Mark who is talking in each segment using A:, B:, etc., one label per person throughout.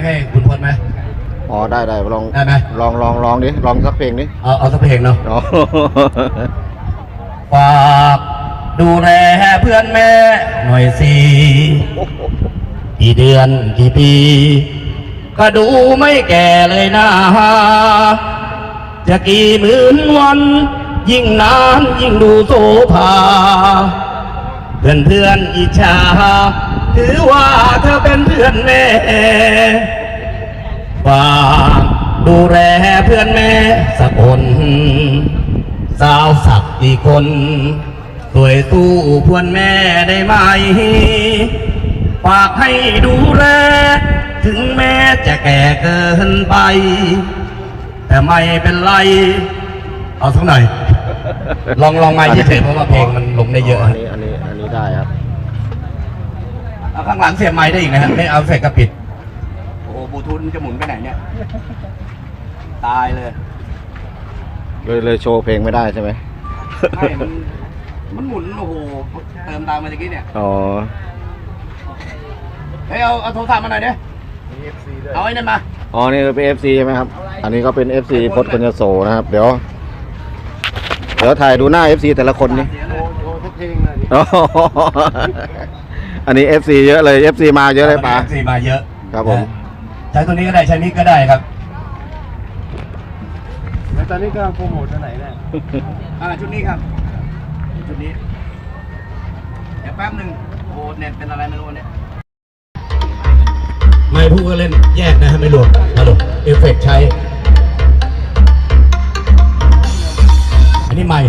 A: งให้คุณพลไหม
B: อ๋อได้ได้ลอง
A: ได้ไหม
B: ลองลองลองดิลองสักเพลงดิ
A: เอาเอาสักเพลงเนาะ
B: อ๋อ
A: ฝากดูแลเพื่อนแม่หน่อยสิกี่เดือนกี่ปี ก็ดูไม่แก่เลยนะจะกี่หมื่นวัน ยิ่งนานยิ่งดูโสภาเพื่อนเพื่อนๆอิจฉา ถือว่าเธอเป็นเพื่อนแม่ฝากดูแลเพื่อนแม่สักคนสาวสักกี่คนสวยสู้เพื่อนแม่ได้ไหมฝากให้ดูแล ถึงแม้จะแก่เกินไป แต่ไม่เป็นไร เอาสักหน่อย ลองลองมาเฉยๆเพราะว่าเพลงมันลงได้เยอะ
B: อันนี้อันนี้อันนี้ได้ครับ
A: เอาข้างหลังเสียบไม้ได้อีกนะฮะไม่เอาเสร็จก็ปิด โอ้โหบลูทูธมันจะหมุนไปไหนเนี่ย ตายเลย
B: เลยเลยโชว์เพลงไม่ได้ใช่ไหม
A: ไม่มันมันหมุนโอ้โหเติมตามมาตะกี้เนี่ย
B: อ๋อ
A: เฮ้ยเอาเอาโทรศัพท์มาหน่อยดิเอาไอ้นั่นมา
B: อ๋อนี่เป็น FC ใช่ไหมครับ อันนี้ก็เป็น FC พจน์คนยโสนะครับ เดี๋ยว เดี๋ยวถ่ายดูหน้า FC แต่ละคนนี่
A: เสียเลย
B: อ๋อ อันนี้ FC เยอะเลย FC มาเยอะเลยป๋า
A: สี่มาเยอะ
B: ครับผม
A: ใช้ตัวนี้ก็ได้ใช้นี้ก็ได้ครับ
C: แล้วตอนนี้กำลังโปรโมทตัวไหนเนี่ย
A: อ่าชุดนี้ครับ ชุดนี้ เดี๋ยวแป๊บหนึ่งโอ้เน็ตเป็นอะไรไม่รู้เนี่ย ไม่พูดก็เล่นแยกนะฮะไม่รวมนะลูกเอฟเฟกต์ใช้ อันนี้ไม่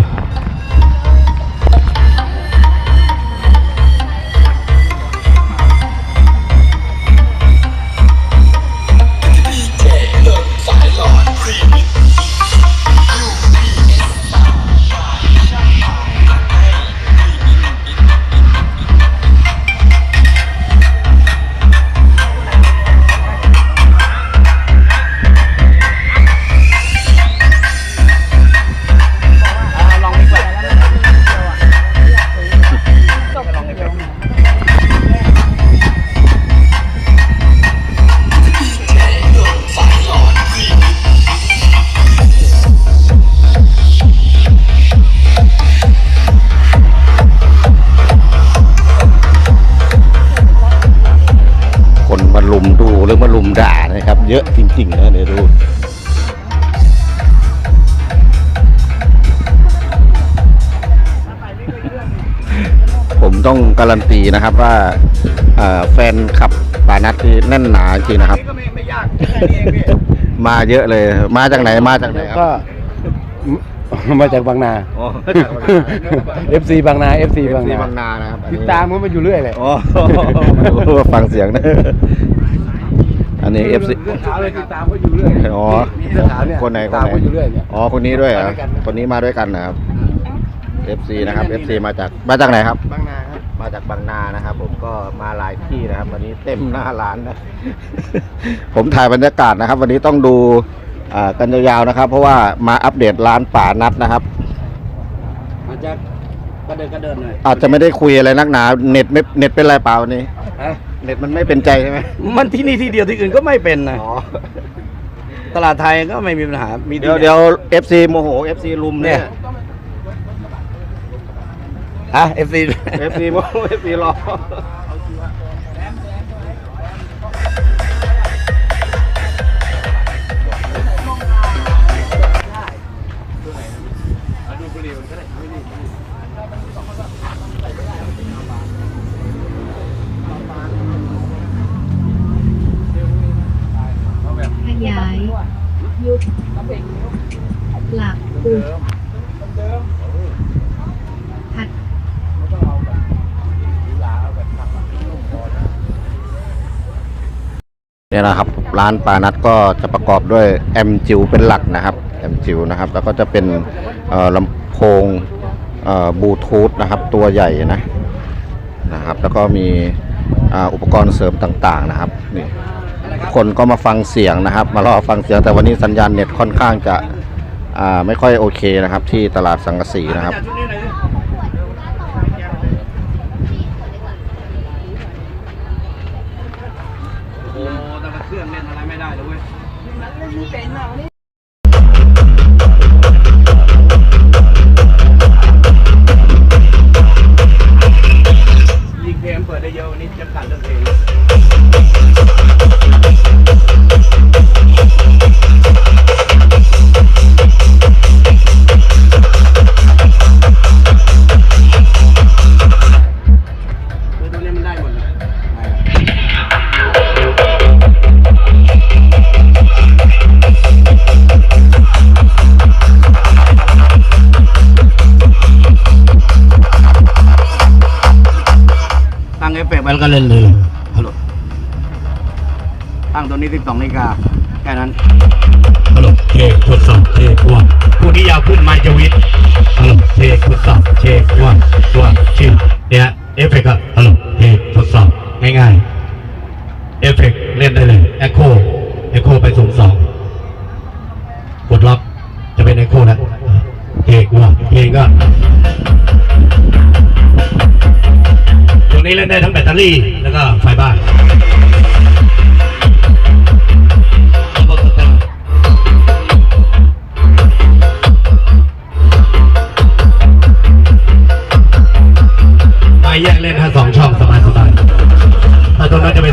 B: ต้องการันตีนะครับว่าเอ่อแฟนขับปานัทที่แน่นหนาจริงนะครับ
A: นี่ก็ไม่ไม่ยากแค่นี้เองพี่
B: มาเยอะเลย มาจากไหนมาจากไหนค
C: ก็
B: รับ
C: มาจากบางนา
B: อ๋อ
C: FC บางนา FC บาง
B: ซี
C: นา
B: บางนานะครับอัน
C: ติ
B: นี้
C: ดตามมันมาอยู่เรื่อยเลย
B: อ๋อฟังเสียงนะ อันนี้ FC
C: เรื่องขาวเลยติดตามเขาอยู่เรื่อย
B: อ๋อ
C: เสื้อขาวเนี่ย
B: คนไหนค
C: ตานม
B: ไหน
C: เขาอยู่เรื่อยเนี่ย
B: อ๋อ คนนี้ด้วยเหรอ
C: มาด้วยกันนะ
B: คนนี้มาด้วยกันนะครับ FC นะครับ FC มาจาก มาจากไหนครับ
C: บางนาครับ
B: มาจากบางนานะครับ ผมก็มาหลายที่นะครับ วันนี้เต็มหน้าร้านนะ ผมถ่ายบรรยากาศนะครับ วันนี้ต้องดูอ่ากันยาวๆนะครับ เพราะว่ามาอัปเดตร้านป่านัดนะครับ
A: มันจะกระเดินกระเดินหน่อย
B: อาจจะไม่ได้คุยอะไรนักหนา เน็ตไม่เน็ตเป็นไรเปล่าวันนี้
A: ฮะ
B: เน็ตมันไม่เป็นใจใช่ไหม
A: มันที่นี่ที่เดียวที่อื่นก็ไม่เป็นนะ
B: อ๋อ
A: ตลาดไทยก็ไม่มีปัญหามี
B: เดี๋ยวเดี๋ยว FC โมโห FC ลุมเนี่ย
A: ฮะเอฟซี
B: FC โมโห FC รอ
D: ขยายยุบหลักอุดผัด
B: เนี่ยนะครับร้านปานัดก็จะประกอบด้วยแอมจิวเป็นหลักนะครับแอมจิวนะครับแล้วก็จะเป็นลำโพงบลูทูธนะครับตัวใหญ่นะนะครับแล้วก็มีอ,อุปกรณ์เสริมต่างๆนะครับนี่คนก็มาฟังเสียงนะครับ มารอฟังเสียงแต่วันนี้สัญญาณเน็ตค่อนข้างจะไม่ค่อยโอเคนะครับ ที่ตลาดสังกสีนะครับ
A: ตั้งตัวนี้12นาฬิกาแค่นั้นฮัลโหลเทคทดสอบเทควันผู้ที่ยาวขึ้นไมค์จะวิทย์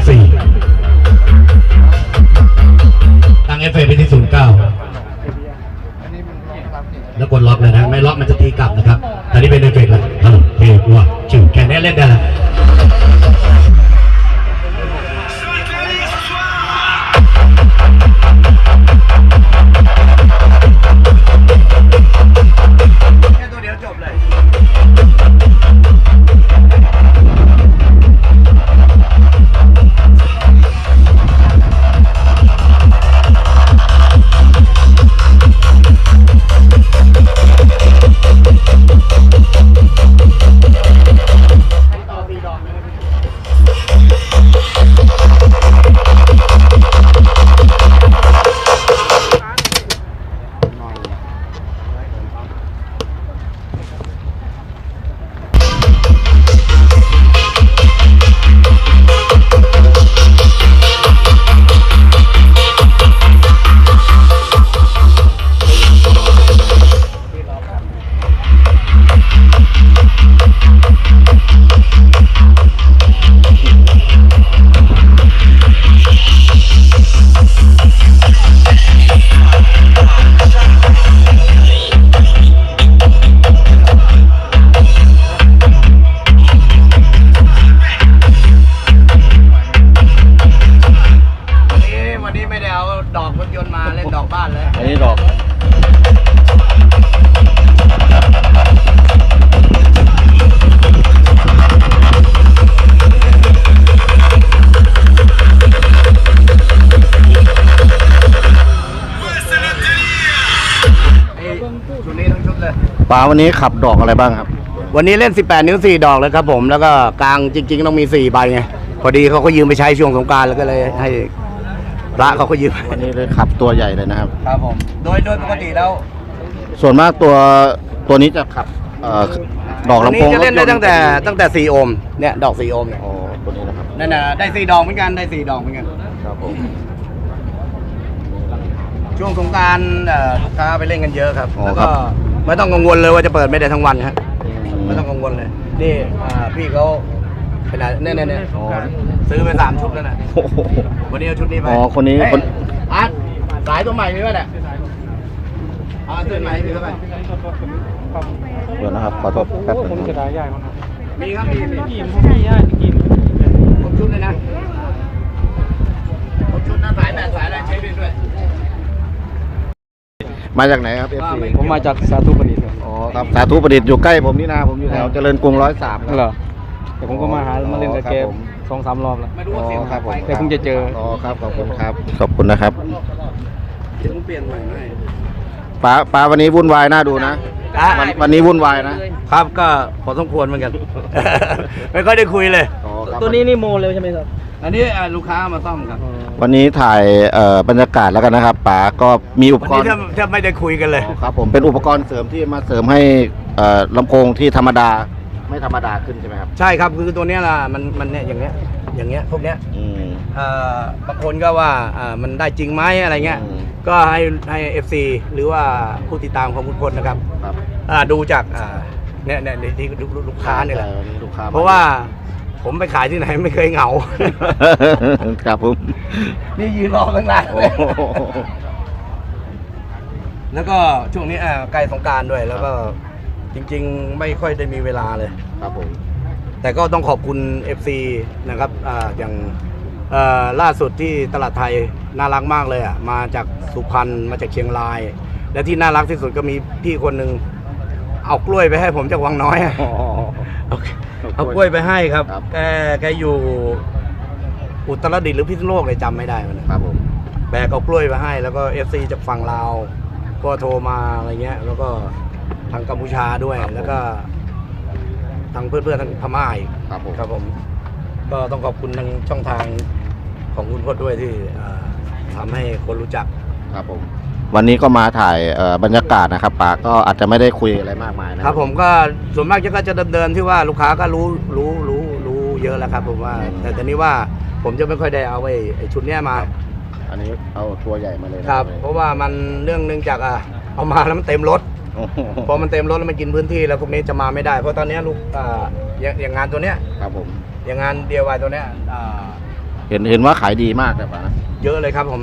A: ถ้
B: ป๋าวันนี้ขับดอกอะไรบ้างครับ
A: วันนี้เล่น 18 นิ้ว 4 ดอกเลยครับผม แล้วก็กลางจริง ๆ ต้องมี 4 ใบไง พอดีเขาก็ยืมไปใช้ช่วงสงกรารแล้วก็เลยให้พระเขาก็ยืม
B: วันนี้เลยขับตัวใหญ่เลยนะครับ
A: ครับผม โดยโดยปกติแล้ว
B: ส่วนมากตัวตัวนี้จะขับเอ่อดอก
A: อัน
B: ลำ
A: นี้
B: โพง
A: จะเล่นได้
B: รถย
A: ตั้งแต่ตั้งแต่ 4 โอห์มเนี่ยดอก 4 โอห์มเนี่ย
B: อ๋อตัวนี้นะครับ
A: นั่นน่ะได้ 4 ดอกเหมือนกันได้ 4 ดอกเหมือนกัน
B: ครับผม
A: ช่วงสงกรารลูกค้าไปเล่นกันเยอะครับ แล้วก็ ไม่ต้องกังวลเลยว่าจะเปิดไม่ได้ทั้งวันครับไม่ต้องกังวลเลย นี่อ่าพี่เขาขนาดเนี่ยเนี่ยเนี่ยซื้อไปสามชุดแล้วนะ
B: โอ้โห
A: วันนี้เอาชุดนี้ไป
B: อ๋อคนนี้
A: เฮ้ย
B: คน
A: อาร์ตสายตัวใหม่มีป่ะเนี่ยเอาเสื้อใหม่มีเข้าไป
B: เดี๋ยวนะครับขอโทษแป๊บนึง
C: จะ
B: นะ
C: ได้ใหญ่มั้งครับ
A: มีครับมีมี
C: กินพวกนี้ยากกิน
A: ครบชุดเลยนะครบชุดนะสายแปดสายอะไรใช้เป็นด้วย
B: มาจากไหนครับเอฟซี
C: ผมมาจากสาธุประดิษฐ์ครับ
B: อ๋อครับสาธุประดิษฐ์อยู่ใกล้ผมนี่นาผมอยู่แถวเจริญกรุงร้อยสาม
C: เหรอแต่ผมก็มาหามาเล่นกับแก
B: ครับผม
C: สองสามรอบแล้ว
A: ไม่รู้
B: อ๋
A: ว่าเสียง
B: อครับผม
C: แต่เพิ่งจะเจอ
B: อ๋อครับขอบคุณครับขอบคุณนะครับ
A: เดี๋ยวต้องเปลี่ยนใหม่ให้
B: ป้าป้าวันนี้วุ่นวายน่าดูนะ
A: อะ
B: วันวันนี้วุ่นวายนะ
A: ครับก็พอสมควรเหมือนกัน ไม่ค่อยได้คุยเลย
B: อ๋อครับ
C: ตัวนี้นี่โมเลยใช่ไหมครับ
A: อันนี้อ่าลูกค้ามาซ่อมครับ
B: วันนี้ถ่ายเอ่อบรรยากาศแล้วกันนะครับป๋าก็มีอุป
A: วัน
B: ก
A: นี้
B: รณ์
A: แทบแทบไม่ได้คุยกันเลย
B: อ๋อครับผมเป็นอุปกรณ์เสริมที่มาเสริมให้เอ่อลำโพงที่ธรรมดาไม่ธรรมดาขึ้นใช่ไหมครับ
A: ใช่ครับคือตัวเนี้ยล่ะมันมันเนี่ยอย่างเนี้ยอย่างเงี้ยพวกเนี้ย
B: อืม
A: เอ่อบางคนก็ว่าอ่ามันได้จริงไหมอะไรเงี้ย
B: อืม
A: ก็ให้ให้เอฟซีหรือว่าผู้ติดตามของคุณพลนะครับ
B: ครับ
A: อ่าดูจากอ่าเนี่ยเนี่ยที่ลูกลูกค้าเนี่ยแหละ
B: ใช่วันนี้ลูกค้ามา
A: เพราะว่า ผมไปขายที่ไหนไม่เคยเหงา
B: ครับผม
A: นี่ยืนรอตั้งนาน
B: โอ้
A: เลย
B: โห
A: แล้วก็ช่วงนี้อ่าใกล้สงกรารด้วย แล้วก็จริง ๆ ไม่ค่อยได้มีเวลาเลย
B: ครับผม
A: แต่ก็ต้องขอบคุณ FC นะครับอ่าอย่างเอ่อล่าสุดที่ตลาดไทยน่ารักมากเลยอะมาจากสุพรรณมาจากเชียงราย และที่น่ารักที่สุดก็มีพี่คนหนึ่งเอากล้วยไปให้ผมจากวังน้อยอะเอา เอากล้วยไปให้ครับ
B: ครับ
A: แกแกอยู่ อุตรดิตถ์หรือพิษณุโลกเลยจำไม่ได้มันนะ
B: ครับ ผม
A: แบกเอากล้วยมาให้ แล้วก็ FC จากฝั่งลาว ก็โทรมาอะไรเงี้ย แล้วก็ทางกัมพูชาด้วยแล้วก็ทางเพื่อนๆทางพม่าอีก
B: ครับผม
A: ครับผมก็ต้องขอบคุณทางช่องทางของคุณพจน์ด้วยที่เอ่อทำให้คนรู้จัก
B: ครับผม วันนี้ก็มาถ่ายเอ่อบรรยากาศนะครับปาก็อาจจะไม่ได้คุยอะไรมากมายนะครับ
A: ผมก็ส่วนมากจะก็จะเดินๆที่ว่าลูกค้าก็รู้รู้รู้รู้เยอะแล้วครับผมว่า แต่ตอนนี้ว่าผมจะไม่ค่อยได้เอาไอ้ไอ้ชุดเนี้ยมา
B: อันนี้เอาตัวใหญ่มาเลยนะครับ
A: เพราะว่ามันเรื่องหนึงจากอะเอามาแล้วมันเต็มรถ
B: โอ้โห
A: พอมันเต็มรถแล้วมันกินพื้นที่แล้วพวกนี้จะมาไม่ได้ เพราะตอนเนี้ยลูกอ่าอย่างอย่างงานตัวเนี้ย
B: ครับผม
A: อย่างงานเดียววายตัวเนี้ยอ่า
B: เห็นเห็นว่าขายดีมากเลยปานะ
A: เยอะเลยครับผม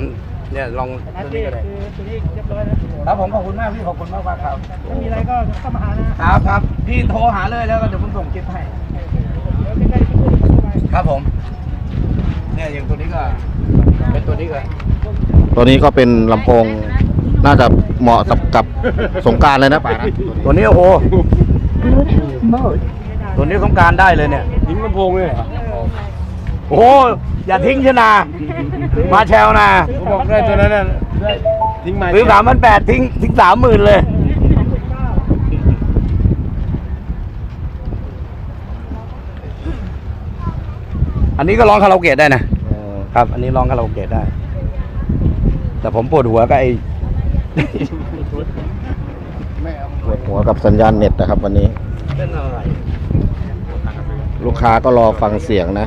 A: เนี่ยลองตัวนี้ก็ได้
C: ตัวนี้เรียบร้อยแล้ว
A: ครับผมขอบคุณมากพี่ขอบคุณมากมากครับ
C: ถ้ามีอะไรก็เข้ามาหานะครับ
A: ครับพี่โทรหาเลยแล้วก็เดี๋ยวผมส่งคลิปให้
C: เดี๋ยวใกล้ๆจะพูดเข้าไป
A: ครับผม เนี่ยอย่างตัวนี้ก็ เป็นตัวนี้ก็
B: ตัวนี้ก็เป็นลำโพงน่าจะเหมาะกับกับสงกรารเลยนะปานะ
A: ตัวนี้โอ้โห
D: Bluetooth mode
A: ตัวนี้สงกรารได้เลยเนี่ย
C: ทิ้งลำโพงเลยเหรอ
A: โอ้โหอย่าทิ้งชนะ มาแชลนะ
C: ผมบอกได้ตัวนั้นน่ะได้ทิ้งมา
A: ซื้อสามพันแปดทิ้งทิ้งสามหมื่นเลย อันนี้ก็ร้องคาราโอเกะได้นะ
B: เออ
A: ครับ อันนี้ร้องคาราโอเกะได้ แต่ผมปวดหัวกับไอ้
B: ปวดหัวกับสัญญาณเน็ตนะครับวันนี้
A: เป็นอะไร
B: ลูกค้าก็รอฟังเสียงนะ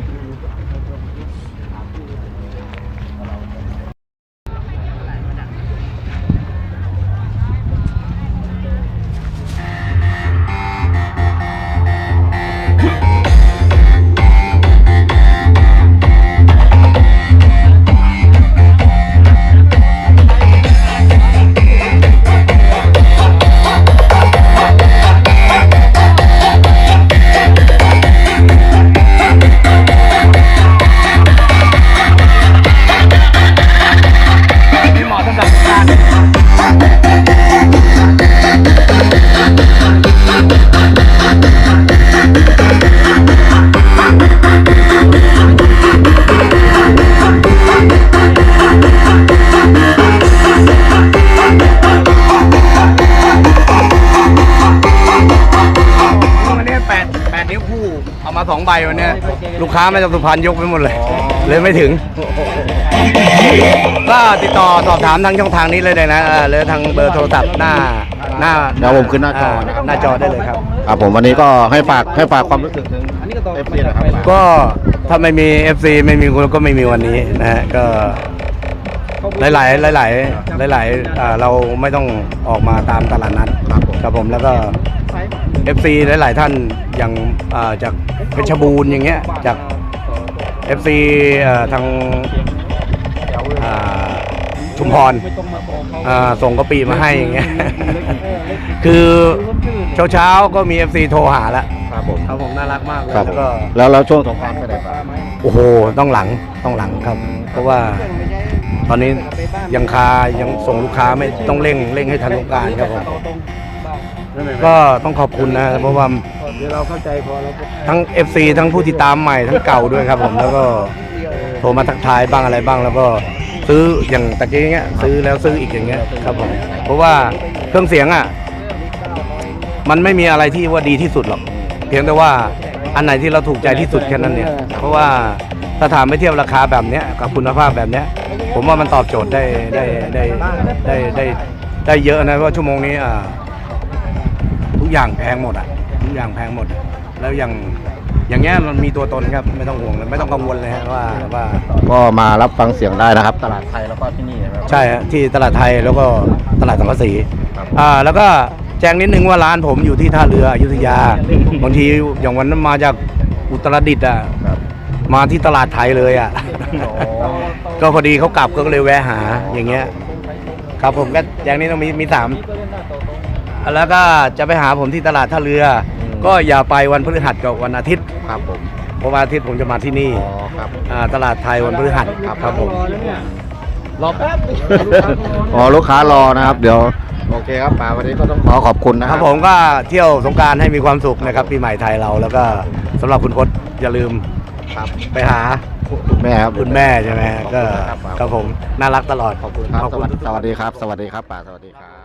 A: มาสองใบวันเนี้ยลูกค้ามาจากสุพรรณยกไปหมดเลย เลยไม่ถึง ก็ติดต่อสอบถามทางช่องทางนี้เลยเลยนะเออหรือทางเบอร์โทรศัพท์หน้าหน้า
B: เดี๋ยวผมขึ้นหน้าจอนะครับ
A: หน้าจอได้เลยครับ
B: ครับผมวันนี้ก็ให้ฝากให้ฝากความรู้สึกถึงเอฟซีนะครับ
A: ก็ถ้าไม่มี FC ไม่มีคุณก็ไม่มีวันนี้นะฮะก็หลายๆหลายๆหลายๆอ่าเราไม่ต้องออกมาตามตลาดนัด
B: ครับผม
A: ครับผมแล้วก็ FC หลาย ๆ ท่าน อย่างอ่าจากเพชรบูรณ์อย่างเงี้ยจาก FC เอ่อทางอ่าชุมพรอ่าส่งกะปิมาให้อย่างเงี้ย คือเช้าๆก็มี FC โทรหาแล้ว
B: ครับผม
A: ครับผมน่ารักมากเลย
B: ครับผ
A: แล้ว
B: ม
A: ก็
B: แล้วแล้วช่วงสงกรารไปไหนปา
A: โอ้โหต้องหลังต้องหลังครับ เพราะว่า ตอนนี้ยังคายังส่งลูกค้าไม่ต้องเร่งเร่งให้ทันสงกรารครับผม ก็ต้องขอบคุณนะเพราะว่า
C: เดี๋ยวเราเข้าใจพอแล้วก็
A: ทั้ง FC ทั้งผู้ติดตามใหม่ทั้งเก่าด้วยครับผมแล้วก็โทรมาทักทายบ้างอะไรบ้างแล้วก็ซื้ออย่างตะกี้เงี้ยซื้อแล้วซื้ออีกอย่างเงี้ยครับผมเพราะว่าเครื่องเสียงอะมันไม่มีอะไรที่ว่าดีที่สุดหรอก เพียงแต่ว่าอันไหนที่เราถูกใจที่สุดแค่นั้นเนี่ย เพราะว่าถ้าถามไปเทียบราคาแบบเนี้ยกับคุณภาพแบบเนี้ย ผมว่ามันตอบโจทย์ได้ได้ได้ได้ได้ได้เยอะนะเพราะชั่วโมงนี้อ่าทุก อย่างแพงหมดอะทุกอย่างแพงหมด แล้วอย่างอย่างเงี้ยมันมีตัวตนครับไม่ต้องห่วงเลยไม่ต้องกังวลเลยฮะว่าว่า
B: ก็มารับฟังเสียงได้นะครับ ตลาดไทยแล้วก็ที่นี่นะครับ
A: ใช่ฮะที่ตลาดไทยแล้วก็ตลาดสังกะสี
B: ครับ
A: อ่าแล้วก็แจ้งนิดนึงว่าร้านผมอยู่ที่ท่าเรืออยุธยา บางทีอย่างวันนั้นมาจากอุตรดิตถ์อะ
B: ครับ
A: มาที่ตลาดไทยเลยอะ ก็พอดีเขากลับก็เลยแวะหาอย่างเงี้ย ครับผมก็แจ้งนี้ต้องมีมีสาม แล้วก็จะไปหาผมที่ตลาดท่าเรืออ
B: ม
A: ก็อย่าไปวันพฤหัสกับวันอาทิตย์
B: ครับผม
A: เพราะวันอาทิตย์ผมจะมาที่นี่
B: อ๋อครับ
A: อ่าตลาดไทยวันพฤหัสครับผม
B: รอแป๊บอ๋อลูกค้ารอนะครับ เดี๋ยว โอเคครับป๋าวันนี้ก็ต้องขอขอบคุณนะ
A: ค
B: ค
A: รั
B: รั
A: บบผมก็เที่ยวสงกรารให้มีความสุขนะครับปีใหม่ไทยเราแล้วก็สำหรับคุณพจน์อย่าลืม
B: ครับ
A: ไปหา
B: คุณแม่ครับ
A: คุณแม่ใช่ไหม
B: ขอบ
A: ก็
B: คุณครับป๋า
A: ครับผมน่ารักตลอด
B: ขอบคุณครับ
A: ขอบ
B: ส
A: คุณ
B: วัสดีสวัสดีครับ สวัสดีครับป๋าสวัสดีครับ